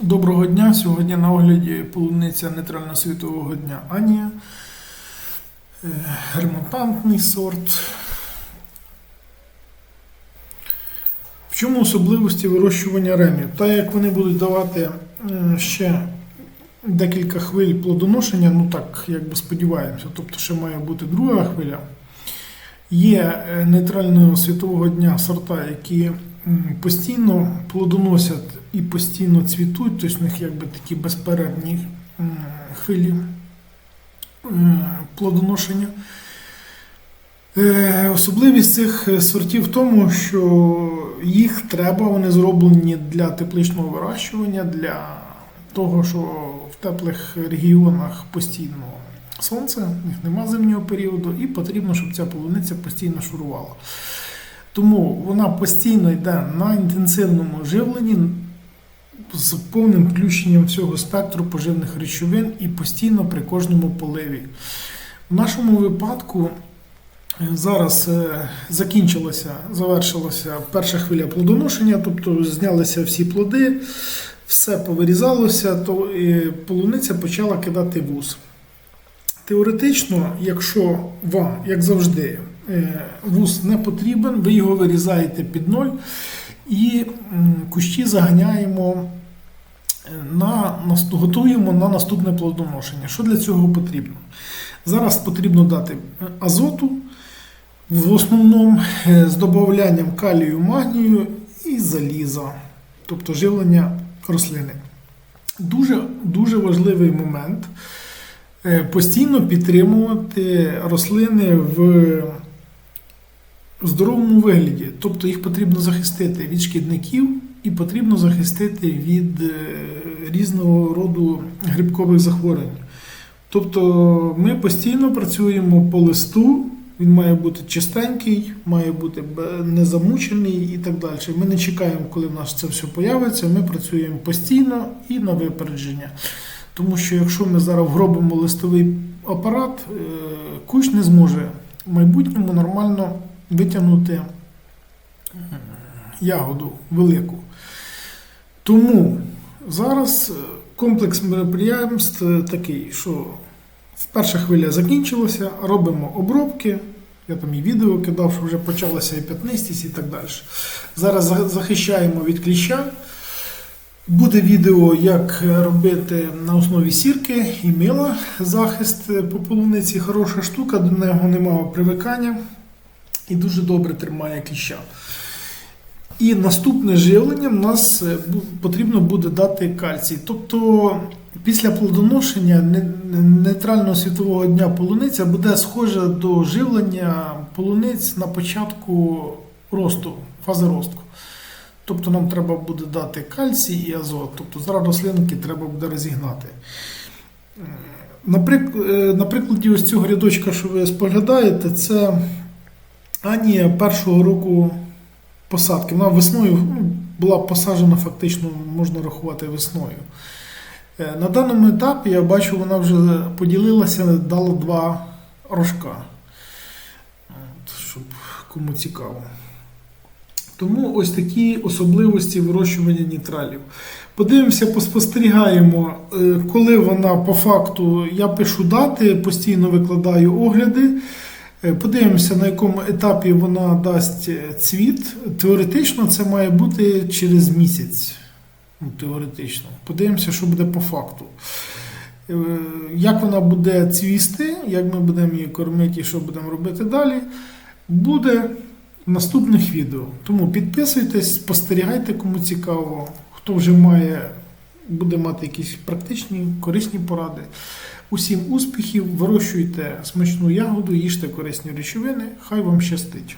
Доброго дня! Сьогодні на огляді полуниця нейтрально-світового дня Анія. Е, Ремонтантний сорт. В чому особливості вирощування ремів? Та як вони будуть давати е, ще декілька хвиль плодоношення, ну так, як би сподіваємося, тобто ще має бути друга хвиля. Є е, нейтрального світового дня сорта, які постійно плодоносять і постійно цвітуть, тобто в них якби такі безперервні хвилі плодоношення. Е, Особливість цих е, сортів в тому, що їх треба, вони зроблені для тепличного вирощування, для того, що в теплих регіонах постійно сонце, в них нема зимнього періоду, і потрібно, щоб ця полуниця постійно шурувала. Тому вона постійно йде на інтенсивному живленні з повним включенням всього спектру поживних речовин і постійно при кожному поливі. В нашому випадку е, зараз е, закінчилася, завершилася перша хвиля плодоношення, тобто знялися всі плоди, все повирізалося, то е, полуниця почала кидати вуз. Теоретично, якщо вам, як завжди, вуз не потрібен, ви його вирізаєте під ноль і кущі заганяємо е, на, готуємо на наступне плодоношення. Що для цього потрібно? Зараз потрібно дати е, азоту, в основному е, з додаванням калію, магнію і заліза, тобто живлення рослини. Дуже, дуже важливий момент е, постійно підтримувати рослини в здоровому вигляді. Тобто їх потрібно захистити від шкідників і потрібно захистити від е, різного роду грибкових захворювань. Тобто ми постійно працюємо по листу, він має бути чистенький, має бути незамучений і так далі. Ми не чекаємо, коли в нас це все появиться. Ми працюємо постійно і на випередження. Тому що якщо ми зараз вробимо листовий апарат, е, кущ не зможе в майбутньому нормально витягнути ягоду велику. Тому зараз е, комплекс мероприємств е, такий, що перша хвиля закінчилася, робимо обробки. Я там і відео кидав, що вже почалася і п'ятнистість і так далі. Зараз захищаємо від кліща. Буде відео, як робити на основі сірки і мила захист е, по полуниці. Хороша штука, до нього немає привикання і дуже добре тримає кліща. І наступне живлення в нас е, потрібно буде дати кальцій. Тобто після плодоношення не- не- нейтрального світового дня полуниця буде схожа до живлення полуниць на початку росту, фази росту. Тобто нам треба буде дати кальцій і азот, тобто зараз рослинки треба буде розігнати. Е, На прикладі ось цього рядочка, що ви споглядаєте, це Анія першого року посадки. Вона весною ну, була посаджена фактично, можна рахувати весною. Е, На даному етапі я бачу, вона вже поділилася, дала два рожка. От, щоб кому цікаво. Тому ось такі особливості вирощування нітралів. Подивимося, поспостерігаємо, е, коли вона по факту, я пишу дати, постійно викладаю огляди. Е, Подивимося, на якому етапі вона дасть е, цвіт. Теоретично це має бути через місяць. Ну, теоретично. Подивимося, що буде по факту. Е, Як вона буде цвісти, як ми будемо її кормити і що будемо робити далі, буде в наступних відео. Тому підписуйтесь, спостерігайте, кому цікаво. Хто вже має, буде мати якісь практичні, корисні поради. Усім успіхів, вирощуйте смачну ягоду, їжте корисні речовини. Хай вам щастить!